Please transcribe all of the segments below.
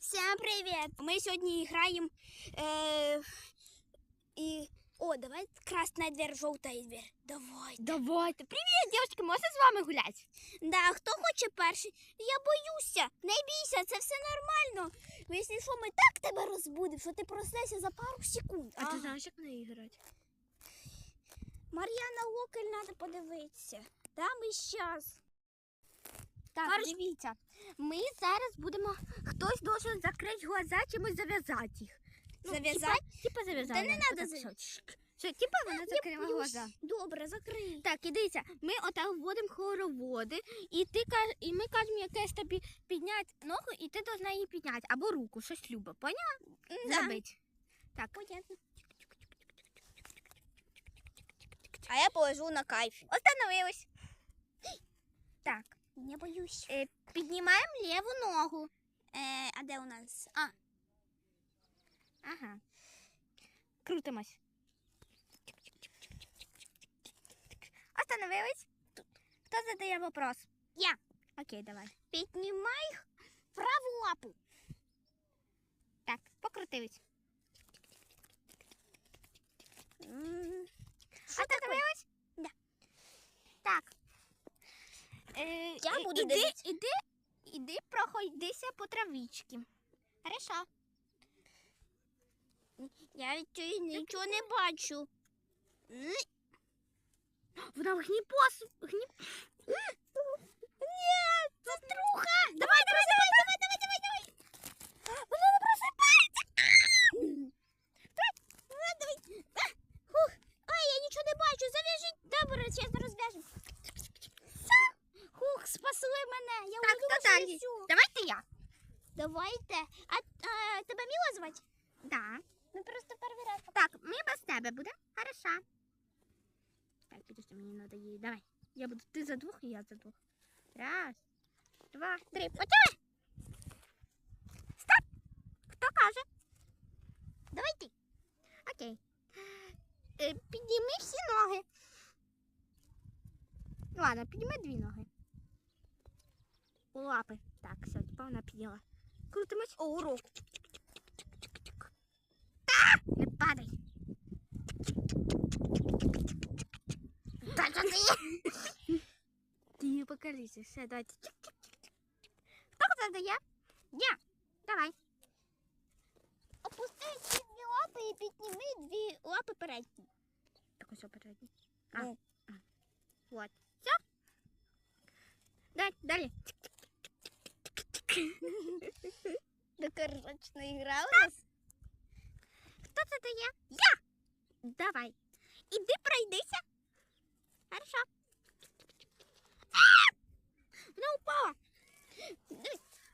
Всем привет! Мы сегодня играем э, и... О, давай красная дверь, желтая дверь. Давай. Давайте. Привіт, дівчатки, можна з вами гуляти? Да, хто хоче перший? Я боюся. Не бійся, це все нормально. Якщо що, ми так тебе розбудемо, що ти проснешся за пару секунд. А ти знаєш, як в неї грати? Мар'яна Локель треба подивитися. Там і щас. Так, Коротше- дивіться. Ми зараз будемо. Хтось должен закрити глаза чимось зав'язати їх. Ну, Зав'язати? Типа, зав'язати. Та не що, зав'язати. Що, типа вона закрила глаза. Добре, закрий. Так, і дивіться, ми отак вводимо хороводи, і ти каж- і ми кажемо якесь тобі підняти ногу, і ти должна її підняти. Або руку, щось любе. Поняла? Да. Зробити. Так. Понятно. А я положу на кайф. Остановилась. Так. Не боюсь. Е, піднімаємо ліву ногу. Е, а де у нас? А, Ага. Крутимось. Остановились. Хто задає вопрос? Я. Окей, давай. піднімай праву лапу. Так, покрутились. М, Остановились? Да. Так. Е, Я буду іди, дивитися. іди, іди, проходися по травичці. Хорошо. Я від цього нічого не бачу. М, Вона в гніпос. Гні... Ні, це труха. Давай, давай, давай, давай, давай, давай, давай. Вона не просипається. Давай, давай, давай. А, я нічого не бачу. Зав'яжіть. Добре, чесно розв'яжемо. Хух, спасли мене. Я Так, хто далі? всю. Давайте я. Давайте. А, а тебе Міла звати? Да. Ми просто перший раз. Так, ми без тебе буде. Хорошо. Так, підожди, мені треба її. Давай. Я буду ти за двох і я за двох. Раз, два, три. Почали! Стоп! Хто каже? Давай ти. Окей. Е, підніми всі ноги. Ладно, підніми дві ноги. Лапи. Так, все, типа вона підняла. Крутимось. О, урок. Не падай. Ти? Ти покажися. Все, давайте. Хто задає? Я. Давай. Опусти ці дві лапи і підніми дві лапи передні. Так ось передній. А. А. Вот. Все. Дай, далі. Докорочна ігра у нас. Хто це дає? Я. Давай. Іди пройдися. Хорошо. Вона упала.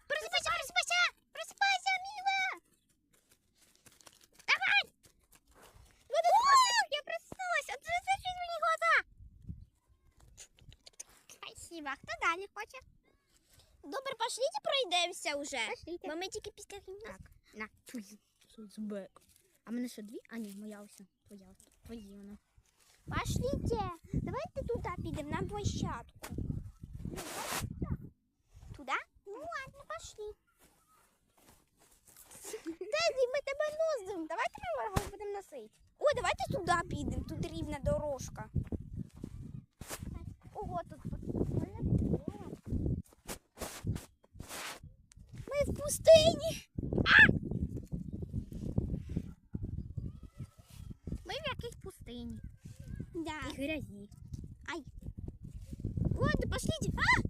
Просипайся, просипайся! Просипайся, Міла! Давай. Я проснулась. А це зачем мені глаза? Спасибо. Хто далі хоче? Добре, пошліть пройдемося вже. Пошліть. Бо ми тільки після гімнастики. Так, на, твої. А мене що дві? А ні, моя ось. Твоя. Твої вона. Пошлите. Давайте туди підемо, на площадку. Туда? Ну ладно, пошли. Теді, ми тебе носимо. Давайте ми вас будемо носити. О, давайте туди підемо, тут рівна дорожка. Ого, тут прикольно. Ми в пустині. Ми в якійсь пустині. Да. І грязі. Вот, пошлите. А!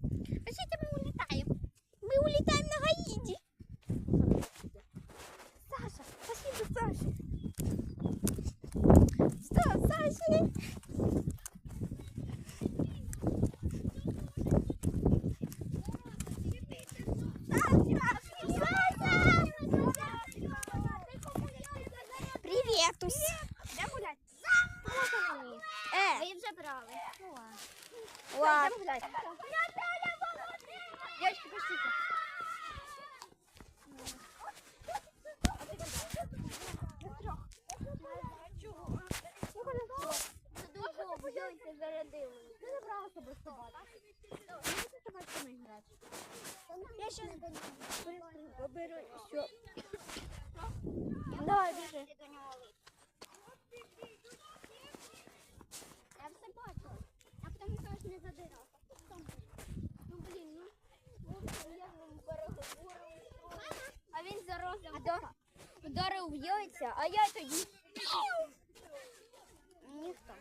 Пошлите, ми улітаємо. Мы улетаем на Гаиди. Саша, пошли до Саши. Что, Саша? Привет, Де гулять? Э, Ви вже брали. Ладно. гуляти. Дівчатки, пошліть. Я сейчас поберу Все. Давай, біжи. Я все бачила. А потім теж не задирав. Ну, блін, ну. Я з ним переговорила. А він заросла вдор... вдарив яйця, а я тоді. Ніхто.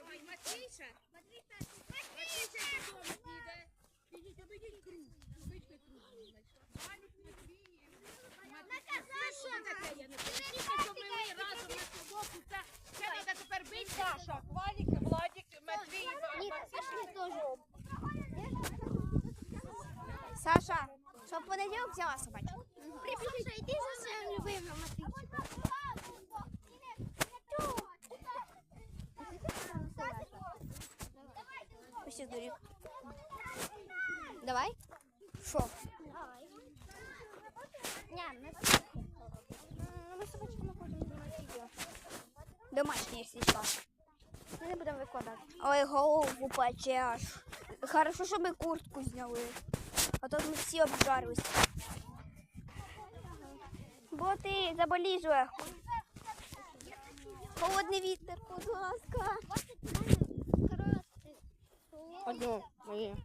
Саша, Валік, Владік, Матвій, Ні, Саша теж. Саша, що в понеділок взяла собачку? За своїм. Давай. Що? Давай. Ми ми з собачками хочемо знімати відео. Домашнє, якщо що. Ми не будемо викладати. Ой, голову пече аж. Хорошо, що ми куртку зняли. А то ми всі обжарились. Бо ти заболіжує. Холодний вітер, будь ласка. Одну, моє.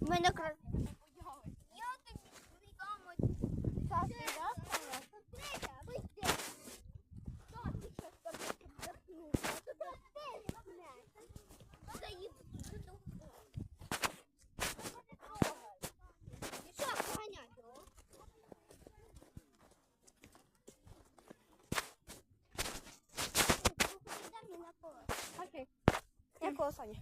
У мене кра... Якого Соня?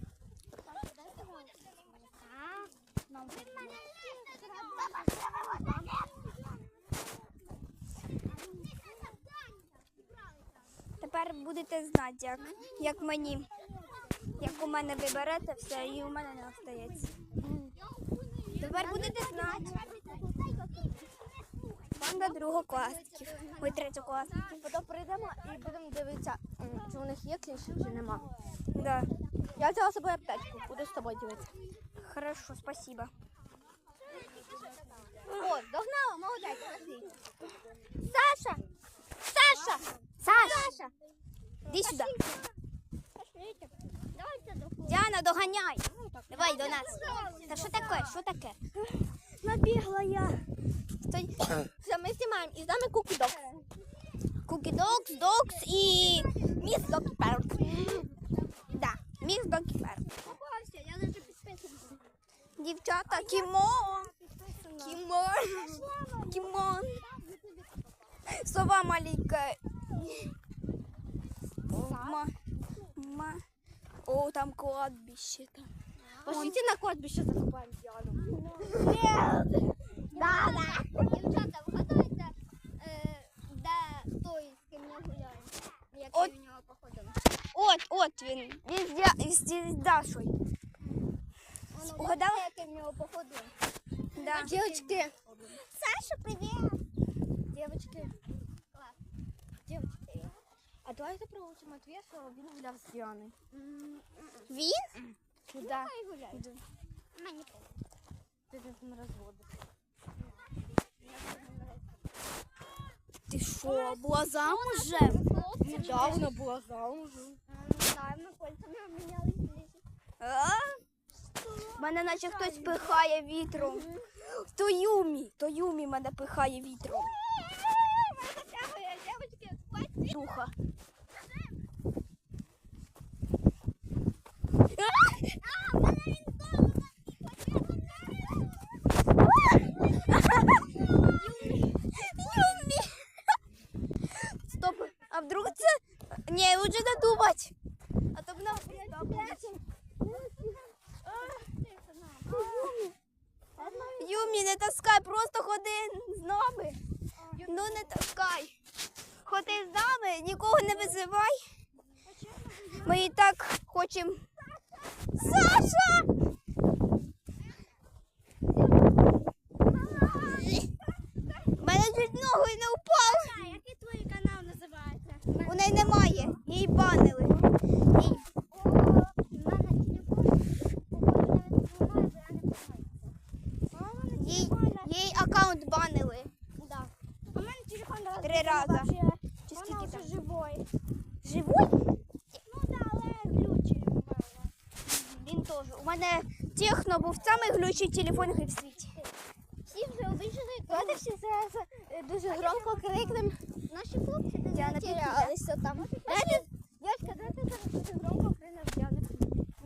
Тепер будете знати, як, як мені. Як у мене виберете все, і у мене не остається. Тепер будете знати. Банда другокласників. Ой, третьокласників. Потім прийдемо і будемо дивитися, чи у них є кліщі, чи нема. Да. Я взяла з собою аптечку, буду з тобою дивитися. Хорошо, спасибо. О, догнала, молодець. Саша! Саша! Саша! Іди сюди. Діана, доганяй. Давай до нас. Та що таке? Що таке? Набігла я. Стой. Все, ми знімаємо і з нами кукідок. Кукі Докс, Докс і Міс Докі Перк. Да, Міс Докі Перк. Попався, я навіть підписана. Дівчата, кімон. Кімон. Кімон. Сова маленька. Ма. Ма. О, там кладбище там. Пошліть на кладбище закопаємо Діану. Да, да. Дівчата, вгадайте, е, де той, з ким я гуляю. Як От. я в нього походила. От, от він. Він з Дя- з- з Дашою. Воно Угадала? бачите, як я в нього походила. Да. Дівчатки, Саша, привіт. дівчатки, Клас. дівчатки. А давайте проучимо Матвія, що він гуляв з Діаною. М, Він? Да. Хай гуляє. Мені похуй. Ти з ним розводиш. Ти що, була замужем? Недавно була замужем. Кольцями обмінялись. А? Мене наче хтось пихає вітром. То Юмі, то Юмі мене пихає вітром. Духа. Юмі. Стоп, а вдруг це... Ні, лучше додумать. А то б нам Юмі, не таскай, просто ходи з нами. Ну не таскай. Нами, нікого не визивай. Ми і так хочемо. Саша! У мене чуть не упав. Який твій канал називається? У неї немає. Її банили. Їй, їй аккаунт банили. три рази. Скільки вже там? живой. Ну да, але глючий мене. Він теж. У мене техно був самий глючий телефон в світі. Всі вже обіжені. Давайте всі зараз е, дуже громко крикнемо. Наші хлопці не Я не там. Дядька, давайте зараз дуже громко крикнемо. Я не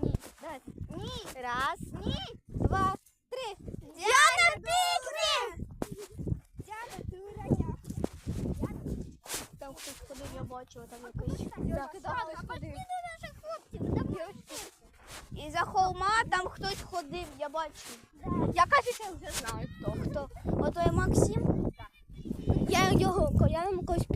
Ні, давайте. Ні. Раз. Ні. Два. Три. Діана пікне! Дядя, ти ураня. Там хтось бачила, там якийсь. І за холма там хтось ходив, я бачу. Я кажу, я вже знаю хто. Хто? Ото Максим. Я його, я йому когось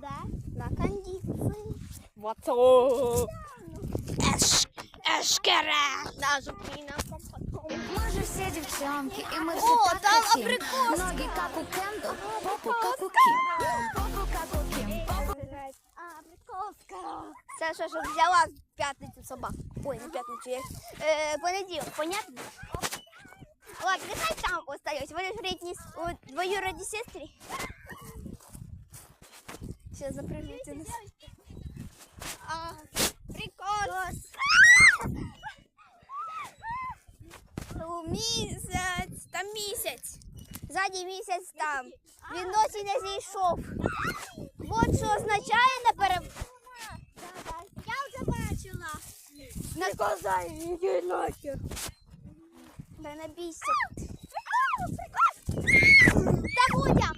да? На кондиции. Вато. Еш, ешкера. Даже пина Мы же все девчонки, и мы все О, так там хотим. абрикос. Ноги как у Кенду, попу как у Ким. Попу как у Ким. Попу А, приколска. Саша, щоб взяла в п'ятницю собак. Ой, не в п'ятницю, як е, понеділок, понятно? Ладно, нехай там остаюсь. Вони ж рідні с- у двоюродні сестри. Запрыгните. А, прикол. Місяць, там місяць. Ззаді місяць там. Він досі не зійшов. От що означає на пере... Я вже бачила. Не сказай, іди нахер. Да не бійся. Та Гудя,